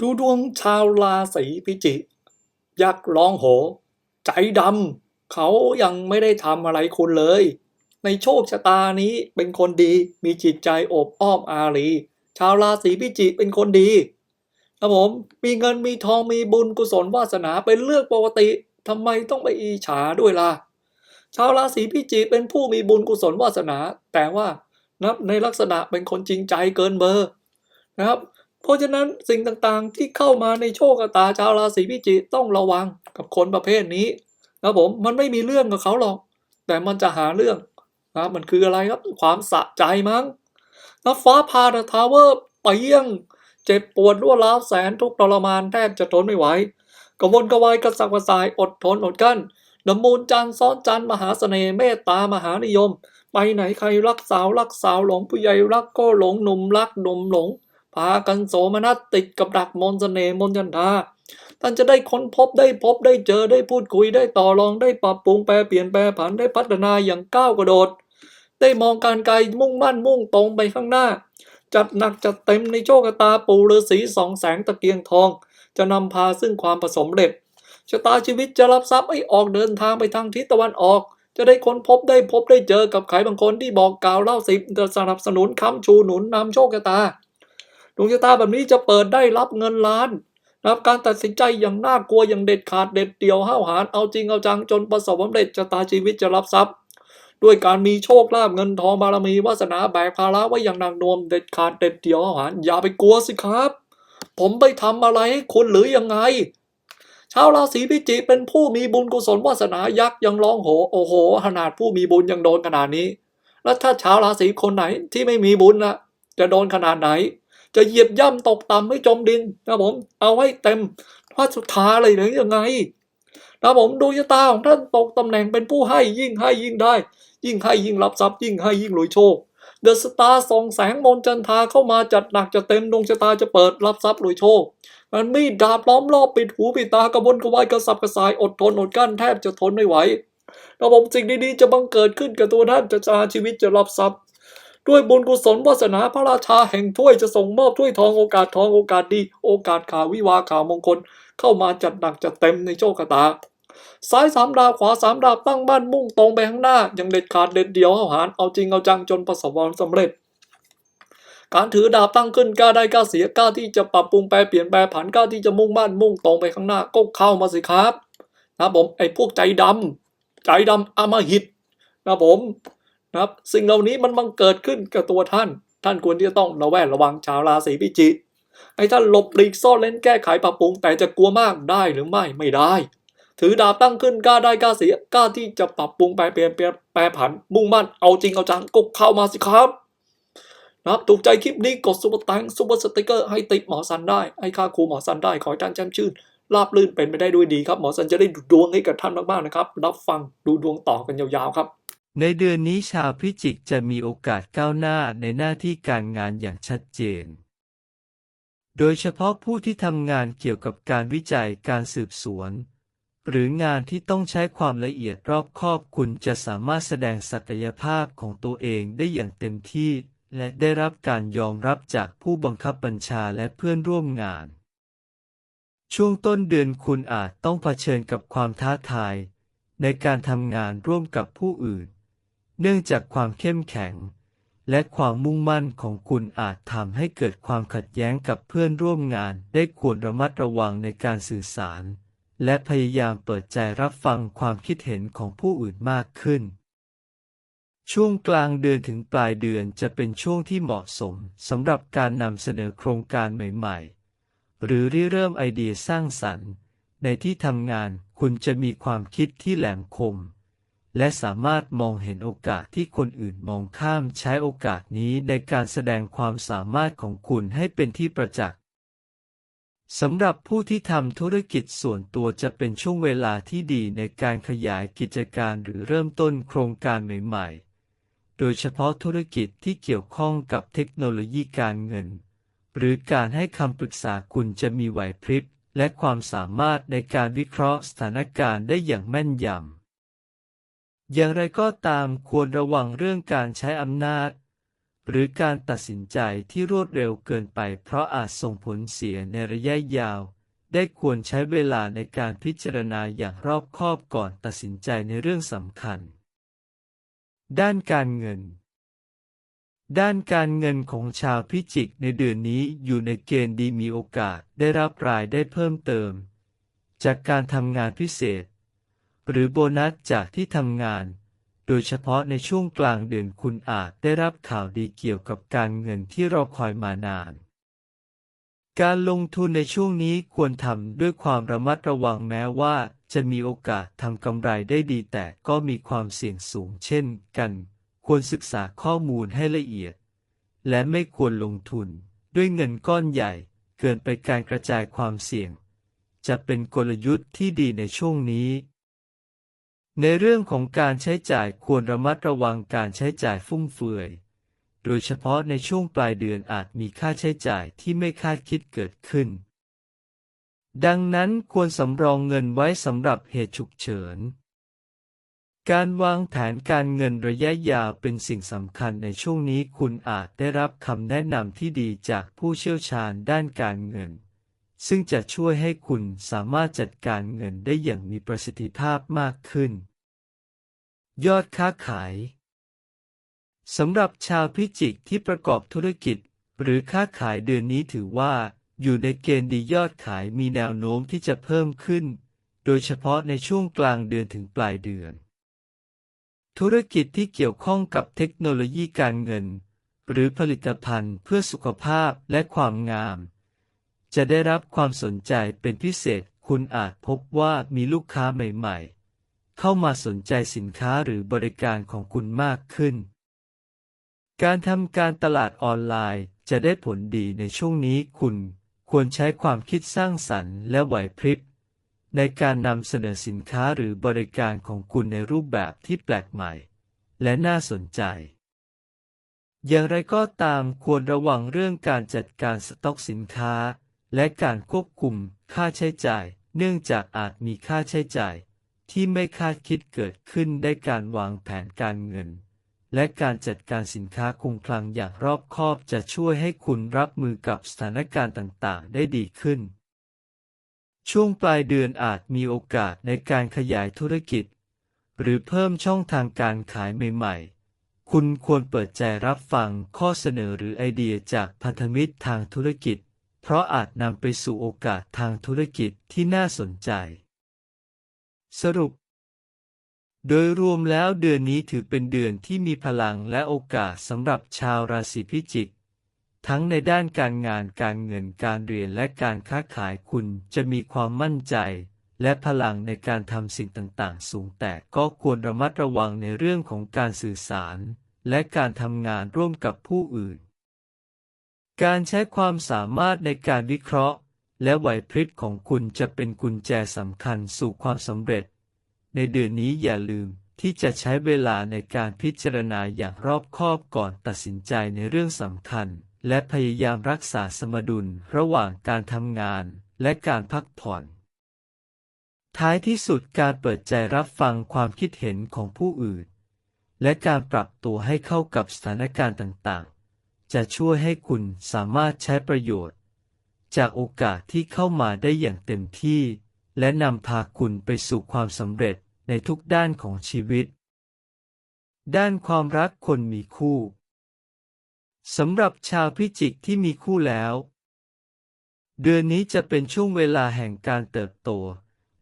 ดูดวงชาวราศีพิจิกยักษ์ร้องโห ใจดำเขายังไม่ได้ทำอะไรคุณเลย ในโชคชะตานี้เป็นคนดีมีจิตใจอบอ้อมอารี ชาวราศีพิจิกเป็นคนดีครับผมมีเงินมีทองมีบุญกุศลวาสนาเป็นเรื่องปกติทำไมต้องไปอิจฉาด้วยล่ะ ชาวราศีพิจิกเป็นผู้มีบุญกุศลวาสนา แต่ว่านับในลักษณะเป็นคนจริงใจเกินเบอร์นะครับ เพราะฉะนั้นสิ่งต่างๆที่เข้ามาในโชคชะตาชาวราศีพิจิกต้องระวังกับคนประเภทนี้นะผมมันไม่มีเรื่องกับเขาหรอก แต่มันจะหาเรื่องนะมันคืออะไรครับความสะใจมั้งแล้วฟ้าพาดทาวเวอร์เปียง เจ็บปวดรัวร้าวแสนทุกข์ทรมานแทบจะทนไม่ไหวกระวนกระวายกระสับกระส่ายอดทนอดกั้นดมูลจันทร์ซ้อนจันทร์มหาเสน่ห์เมตตามหานิยม ไปไหนใครรักสาวรักสาวหลงผู้ใหญ่รักก็หลงหนุ่มรักหนุ่มหลง พากันโสมนัสติดกับดักมนต์เสน่ห์มนต์จันทาท่านจะได้ค้นพบได้พบได้เจอได้พูดคุยได้ต่อรองได้ปรับปรุงแปรเปลี่ยนแปรผันได้พัฒนาอย่างก้าวกระโดด ได้มองการไกลมุ่งมั่นมุ่งตรงไปข้างหน้า จัดหนักจัดเต็มในโชคชะตาปู่ฤาษีสองแสงตะเกียงทอง จะนำพาซึ่งความประสมเร็จชะตาชีวิตจะรับทรัพย์ให้ออกเดินทางไปทางทิศตะวันออก จะได้ค้นพบได้พบได้เจอกับใครบางคนที่บอกกล่าวเล่าสิบจะสนับสนุนค้ำชูหนุนนำโชคชะตา ดวงชะตาแบบนี้จะเปิดได้รับเงินล้านรับการตัดสินใจอย่างน่ากลัวอย่างเด็ดขาดเด็ดเดี่ยวห้าวหาญเอาจริงเอาจังจนประสบความสำเร็จชะตาชีวิตจะรับทรัพย์ ด้วยการมีโชคลาภเงินทองบารมีวาสนาแบกภาระไว้อย่างหนักหน่วงเด็ดขาดเด็ดเดี่ยวห้าวหาญอย่าไปกลัวสิครับ ผมไปทำอะไรให้คุณหรือยังไงชาวราศีพิจิกเป็นผู้มีบุญกุศลวาสนายักษ์ยังร้องโหโอ้โหขนาดผู้มีบุญยังโดนขนาดนี้ แล้วถ้าชาวราศีคนไหนที่ไม่มีบุญนะจะโดนขนาดไหน จะเหยียบย่ำตกต่ำให้จมดินนะผม เอาให้เต็มพระสุธาเลยหรือยังไงนะผมดูชะตาของท่านตกตำแหน่งเป็นผู้ให้ยิ่งให้ยิ่งได้ ยิ่งให้ยิ่งรับทรัพย์ยิ่งให้ยิ่งรวยโชคเดอะสตาร์ส่องแสงมนต์จันทาเข้ามาจัดหนักจะเต็มดวงชะตาจะเปิดรับทรัพย์รวยโชค มันมีดดาบล้อมรอบปิดหูปิดตากระวนกระวายกระสับกระส่ายอดทนอดกั้นแทบจะทนไม่ไหวระบบสิ่งดีๆจะบังเกิดขึ้นกับตัวท่านจะชาชีวิตจะรับทรัพย์ ด้วยบุญกุศลวาสนาพระราชาแห่งถ้วยจะส่งมอบถ้วยทองโอกาสทองโอกาสดี โอกาสข่าววิวาข่าวมงคล เข้ามาจัดหนักจัดเต็มในโชคชะตาซ้ายสามดาวขวาสามดาวตั้งบ้านมุ่งตรงไปข้างหน้าอย่างเด็ดขาดเด็ดเดี่ยวเอาหารเอาจริงเอาจังจนประสบความสำเร็จ การถือดาบตั้งขึ้นกล้าได้กล้าเสียกล้าที่จะปรับปรุงแปรเปลี่ยนแปรผันกล้าที่จะมุ่งบ้านมุ่งตรงไปข้างหน้าก็เข้ามาสิครับนะผมไอ้พวกใจดำใจดำอมหิตนะผม นะครับสิ่งเหล่านี้มันบังเกิดขึ้นกับตัวท่าน ท่านควรที่จะต้องระแวดระวังชาวราศีพิจิกให้ท่านหลบหลีกซ่อนเล้นแก้ไขปรับปรุง แต่จะกลัวมากได้หรือไม่ไม่ได้ ถือดาบตั้งขึ้นกล้าได้กล้าเสียกล้าที่จะปรับปรุงแปรเปลี่ยนแปรแปรผัน มุ่งมั่นเอาจริงเอาจังก็เข้ามาสิครับนะครับถูกใจคลิปนี้กดซุปเปอร์แตงซุปเปอร์สติกเกอร์ให้ติดหมอสันได้ให้ค่าครูหมอสันได้ขอให้ท่านแจ่มชื่นราบลื่นเป็นไปได้ด้วยดีครับ หมอสันจะได้ดูดวงให้กับท่านมากๆนะครับ รับฟังดูดวงต่อกันยาวๆครับ ในเดือนนี้ชาวพิจิกจะมีโอกาสก้าวหน้าในหน้าที่การงานอย่างชัดเจน โดยเฉพาะผู้ที่ทำงานเกี่ยวกับการวิจัยการสืบสวน หรืองานที่ต้องใช้ความละเอียดรอบคอบคุณจะสามารถแสดงศักยภาพของตัวเองได้อย่างเต็มที่ และได้รับการยอมรับจากผู้บังคับบัญชาและเพื่อนร่วมงาน ช่วงต้นเดือนคุณอาจต้องเผชิญกับความท้าทาย ในการทำงานร่วมกับผู้อื่น เนื่องจากความเข้มแข็ง และความมุ่งมั่นของคุณอาจทำให้เกิดความขัดแย้งกับเพื่อนร่วมงาน ได้ควรระมัดระวังในการสื่อสาร และพยายามเปิดใจรับฟังความคิดเห็นของผู้อื่นมากขึ้น ช่วงกลางเดือนถึงปลายเดือนจะเป็นช่วงที่เหมาะสมสำหรับการนำเสนอโครงการใหม่ ๆ หรือริเริ่มไอเดียสร้างสรรค์ ในที่ทำงานคุณจะมีความคิดที่แหลมคม และสามารถมองเห็นโอกาสที่คนอื่นมองข้ามใช้โอกาสนี้ในการแสดงความสามารถของคุณให้เป็นที่ประจักษ์สำหรับผู้ที่ทำธุรกิจส่วนตัวจะเป็นช่วงเวลาที่ดีในการขยายกิจการหรือเริ่มต้นโครงการใหม่ๆ โดยเฉพาะธุรกิจที่เกี่ยวข้องกับเทคโนโลยีการเงิน หรือการให้คำปรึกษาคุณจะมีไหวพริบและความสามารถในการวิเคราะห์สถานการณ์ได้อย่างแม่นยำ อย่างไรก็ตามควรระวังเรื่องการใช้อำนาจ หรือการตัดสินใจที่รวดเร็วเกินไป เพราะอาจส่งผลเสียในระยะยาว ได้ควรใช้เวลาในการพิจารณาอย่างรอบคอบก่อนตัดสินใจในเรื่องสำคัญ ด้านการเงิน ด้านการเงินของชาวพิจิกในเดือนนี้อยู่ในเกณฑ์ดีมีโอกาสได้รับรายได้เพิ่มเติม จากการทำงานพิเศษ หรือโบนัสจากที่ทำงาน โดยเฉพาะในช่วงกลางเดือนคุณอาจได้รับข่าวดีเกี่ยวกับการเงินที่รอคอยมานาน การลงทุนในช่วงนี้ควรทำด้วยความระมัดระวังแม้ว่าจะมีโอกาสทำกำไรได้ดีแต่ก็มีความเสี่ยงสูงเช่นกัน ควรศึกษาข้อมูลให้ละเอียด และไม่ควรลงทุน ด้วยเงินก้อนใหญ่ เกินไปการกระจายความเสี่ยง จะเป็นกลยุทธ์ที่ดีในช่วงนี้ ในเรื่องของการใช้จ่ายควรระมัดระวังการใช้จ่ายฟุ่มเฟือย โดยเฉพาะในช่วงปลายเดือนอาจมีค่าใช้จ่ายที่ไม่คาดคิดเกิดขึ้น ดังนั้นควรสำรองเงินไว้สำหรับเหตุฉุกเฉิน การวางแผนการเงินระยะยาวเป็นสิ่งสำคัญในช่วงนี้คุณอาจได้รับคำแนะนำที่ดีจากผู้เชี่ยวชาญด้านการเงินซึ่งจะช่วยให้คุณสามารถจัดการเงินได้อย่างมีประสิทธิภาพมากขึ้น ยอดค้าขาย สำหรับชาวพิจิกที่ประกอบธุรกิจ หรือค้าขายเดือนนี้ถือว่า อยู่ในเกณฑ์ดียอดขายมีแนวโน้มที่จะเพิ่มขึ้น โดยเฉพาะในช่วงกลางเดือนถึงปลายเดือน ธุรกิจที่เกี่ยวข้องกับเทคโนโลยีการเงิน หรือผลิตภัณฑ์เพื่อสุขภาพและความงาม จะได้รับความสนใจเป็นพิเศษคุณอาจพบว่ามีลูกค้าใหม่ ๆ เข้ามาสนใจสินค้าหรือบริการของคุณมากขึ้น การทำการตลาดออนไลน์จะได้ผลดีในช่วงนี้คุณควรใช้ความคิดสร้างสรรค์และไหวพริบในการนำเสนอสินค้าหรือบริการของคุณในรูปแบบที่แปลกใหม่ และน่าสนใจ อย่างไรก็ตามควรระวังเรื่องการจัดการสต็อกสินค้า และการควบคุมค่าใช้จ่าย เนื่องจากอาจมีค่าใช้จ่าย ที่ไม่คาดคิดเกิดขึ้นได้การวางแผนการเงิน และการจัดการสินค้าคงคลังอย่างรอบคอบจะช่วยให้คุณรับมือกับสถานการณ์ต่างๆ ได้ดีขึ้น ช่วงปลายเดือนอาจมีโอกาสในการขยายธุรกิจ หรือเพิ่มช่องทางการขายใหม่ๆ คุณควรเปิดใจรับฟังข้อเสนอหรือไอเดียจากพันธมิตรทางธุรกิจ เพราะอาจนำไปสู่โอกาสทางธุรกิจที่น่าสนใจ สรุป โดยรวมแล้วเดือนนี้ถือเป็นเดือนที่มีพลังและโอกาสสำหรับชาวราศีพิจิก ทั้งในด้านการงานการเงินการเรียนและการค้าขายคุณจะมีความมั่นใจ และพลังในการทำสิ่งต่างๆ สูงแต่ก็ควรระมัดระวังในเรื่องของการสื่อสาร และการทำงานร่วมกับผู้อื่น การใช้ความสามารถในการวิเคราะห์ และไหวพริบของคุณจะเป็นกุญแจสำคัญสู่ความสำเร็จ ในเดือนนี้อย่าลืมที่จะใช้เวลาในการพิจารณาอย่างรอบคอบก่อนตัดสินใจในเรื่องสำคัญ และพยายามรักษาสมดุลระหว่างการทำงานและการพักผ่อน ท้ายที่สุดการเปิดใจรับฟังความคิดเห็นของผู้อื่น และการปรับตัวให้เข้ากับสถานการณ์ต่างๆ จะช่วยให้คุณสามารถใช้ประโยชน์ จากโอกาสที่เข้ามาได้อย่างเต็มที่ และนำพาคุณไปสู่ความสำเร็จในทุกด้านของชีวิต ด้านความรักคนมีคู่สำหรับชาวพิจิกที่มีคู่แล้ว เดือนนี้จะเป็นช่วงเวลาแห่งการเติบโต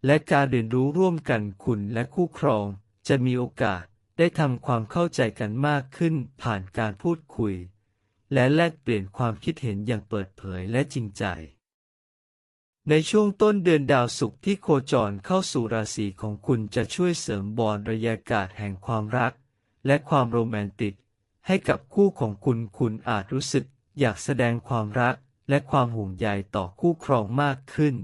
และการเรียนรู้ร่วมกันคุณและคู่ครอง จะมีโอกาสได้ทำความเข้าใจกันมากขึ้นผ่านการพูดคุย และแลกเปลี่ยนความคิดเห็นอย่างเปิดเผยและจริงใจ ในช่วงต้นเดือนดาวศุกร์ที่โคจรเข้าสู่ราศีของคุณจะช่วยเสริมบอลระยากาศแห่งความรัก และความโรแมนติก ให้กับคู่ของคุณคุณอาจรู้สึกอยากแสดงความรักและความห่วงใยต่อคู่ครองมากขึ้น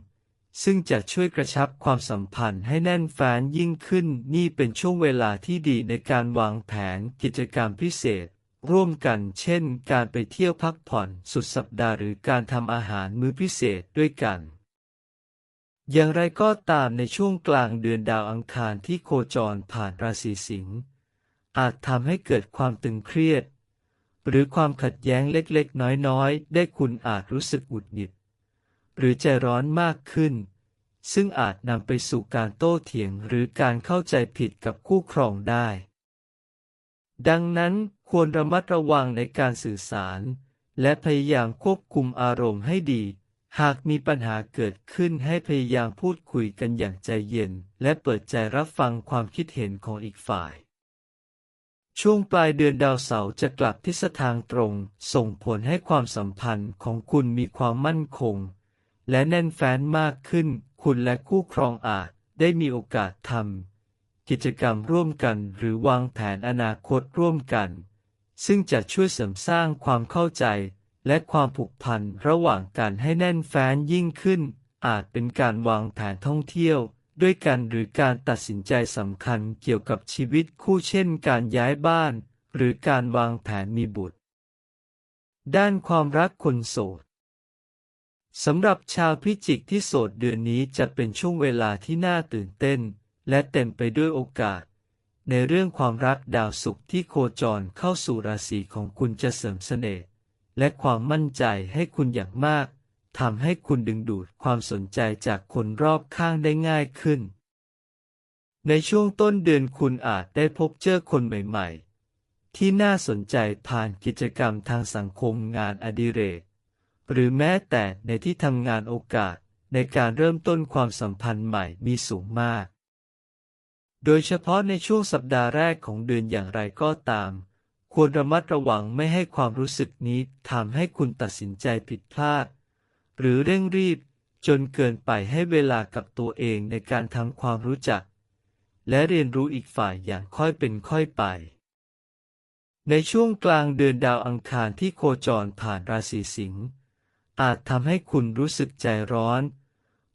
ซึ่งจะช่วยกระชับความสัมพันธ์ให้แน่นแฟ้นยิ่งขึ้น นี่เป็นช่วงเวลาที่ดีในการวางแผนกิจกรรมพิเศษ ร่วมกัน เช่น การไปเที่ยวพักผ่อนสุดสัปดาห์หรือการทำอาหารมื้อพิเศษด้วยกัน อย่างไรก็ตามในช่วงกลางเดือนดาวอังคารที่โคจรผ่านราศีสิงห์อาจทำให้เกิดความตึงเครียด หรือความขัดแย้งเล็กๆ น้อยๆ ได้คุณอาจรู้สึกหงุดหงิด หรือใจร้อนมากขึ้น ซึ่งอาจนำไปสู่การโต้เถียงหรือการเข้าใจผิดกับคู่ครองได้ ดังนั้นควรระมัดระวังในการสื่อสาร และพยายามควบคุมอารมณ์ให้ดี หากมีปัญหาเกิดขึ้นให้พยายามพูดคุยกันอย่างใจเย็น และเปิดใจรับฟังความคิดเห็นของอีกฝ่าย ช่วงปลายเดือนดาวเสาร์จะกลับทิศทางตรง ส่งผลให้ความสัมพันธ์ของคุณมีความมั่นคง และแน่นแฟ้นมากขึ้น คุณและคู่ครองอาจได้มีโอกาสทำ กิจกรรมร่วมกันหรือวางแผนอนาคตร่วมกัน ซึ่งจะช่วยเสริมสร้างความเข้าใจและความผูกพันระหว่างกันให้แน่นแฟ้นยิ่งขึ้น อาจเป็นการวางแผนท่องเที่ยว ด้วยกันหรือการตัดสินใจสำคัญเกี่ยวกับชีวิตคู่เช่นการย้ายบ้าน หรือการวางแผนมีบุตร ด้านความรักคนโสดสำหรับชาวพิจิกที่โสดเดือนนี้จะเป็นช่วงเวลาที่น่าตื่นเต้น และเต็มไปด้วยโอกาส ในเรื่องความรักดาวศุกร์ที่โคจรเข้าสู่ราศีของคุณจะเสริมเสน่ห์และความมั่นใจให้คุณอย่างมากทำให้คุณดึงดูดความสนใจจากคนรอบข้างได้ง่ายขึ้น ในช่วงต้นเดือนคุณอาจได้พบเจอคนใหม่ๆ ที่น่าสนใจผ่านกิจกรรมทางสังคมงานอดิเรก หรือแม้แต่ในที่ทำงานโอกาสในการเริ่มต้นความสัมพันธ์ใหม่มีสูงมาก โดยเฉพาะในช่วงสัปดาห์แรกของเดือนอย่างไรก็ตาม ควรระมัดระวังไม่ให้ความรู้สึกนี้ทำให้คุณตัดสินใจผิดพลาด หรือเร่งรีบจนเกินไปให้เวลากับตัวเองในการทำความรู้จัก และเรียนรู้อีกฝ่ายอย่างค่อยเป็นค่อยไป ในช่วงกลางเดือนดาวอังคารที่โคจรผ่านราศีสิงห์อาจทำให้คุณรู้สึกใจร้อน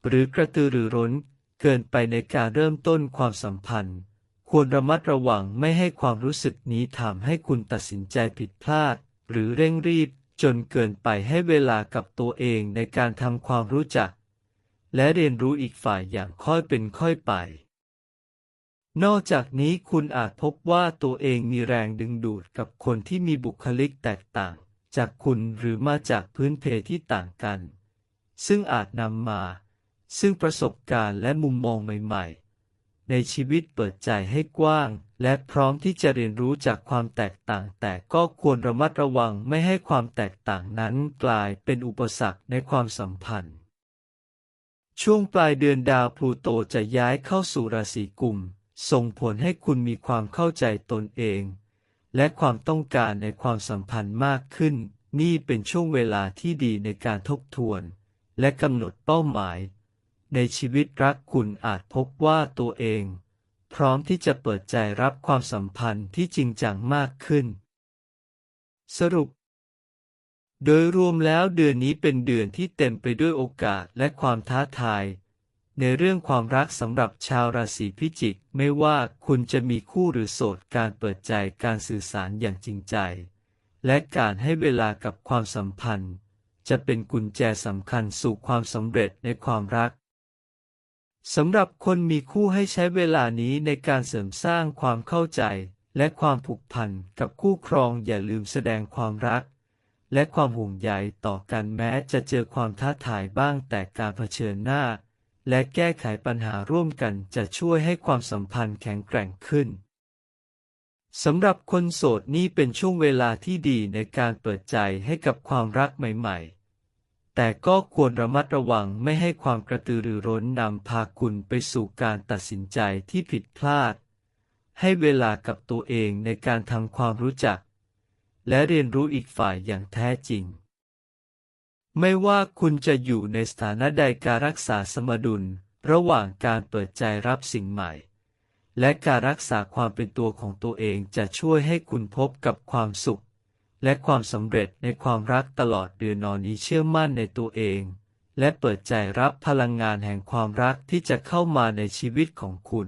หรือกระตือรือร้น เกินไปในการเริ่มต้นความสัมพันธ์ ควรระมัดระวังไม่ให้ความรู้สึกนี้ทำให้คุณตัดสินใจผิดพลาด หรือเร่งรีบจนเกินไปให้เวลากับตัวเองในการทำความรู้จัก และเรียนรู้อีกฝ่ายอย่างค่อยเป็นค่อยไป นอกจากนี้คุณอาจพบว่าตัวเองมีแรงดึงดูดกับคนที่มีบุคลิกแตกต่าง จากคุณหรือมาจากพื้นเพที่ต่างกัน ซึ่งอาจนำมา ซึ่งประสบการณ์และมุมมองใหม่ๆ ในชีวิตเปิดใจให้กว้าง และพร้อมที่จะเรียนรู้จากความแตกต่าง แต่ก็ควรระมัดระวังไม่ให้ความแตกต่างนั้นกลายเป็นอุปสรรคในความสัมพันธ์ ช่วงปลายเดือนดาวพลูโตจะย้ายเข้าสู่ราศีกุม ส่งผลให้คุณมีความเข้าใจตนเอง และความต้องการในความสัมพันธ์มากขึ้น นี่เป็นช่วงเวลาที่ดีในการทบทวน และกำหนดเป้าหมาย ในชีวิตรักคุณอาจพบว่าตัวเอง พร้อมที่จะเปิดใจรับความสัมพันธ์ที่จริงจังมากขึ้น สรุป โดยรวมแล้วเดือนนี้เป็นเดือนที่เต็มไปด้วยโอกาสและความท้าทาย ในเรื่องความรักสำหรับชาวราศีพิจิก ไม่ว่าคุณจะมีคู่หรือโสดการเปิดใจการสื่อสารอย่างจริงใจ และการให้เวลากับความสัมพันธ์ จะเป็นกุญแจสำคัญสู่ความสำเร็จในความรัก สำหรับคนมีคู่ให้ใช้เวลานี้ในการเสริมสร้างความเข้าใจ และความผูกพันกับคู่ครองอย่าลืมแสดงความรัก และความห่วงใยต่อกันแม้จะเจอความท้าทายบ้างแต่การเผชิญหน้า และแก้ไขปัญหาร่วมกันจะช่วยให้ความสัมพันธ์แข็งแกร่งขึ้นสำหรับคนโสดนี่เป็นช่วงเวลาที่ดีในการเปิดใจให้กับความรักใหม่ ๆ แต่ก็ควรระมัดระวังไม่ให้ความกระตือรือร้นนำพาคุณไปสู่การตัดสินใจที่ผิดพลาด ให้เวลากับตัวเองในการทำความรู้จัก และเรียนรู้อีกฝ่ายอย่างแท้จริง ไม่ว่าคุณจะอยู่ในสถานะใดการรักษาสมดุล ระหว่างการเปิดใจรับสิ่งใหม่ และการรักษาความเป็นตัวของตัวเองจะช่วยให้คุณพบกับความสุข และความสำเร็จในความรักตลอดเดือนนอนนี้เชื่อมั่นในตัวเอง และเปิดใจรับพลังงานแห่งความรักที่จะเข้ามาในชีวิตของคุณ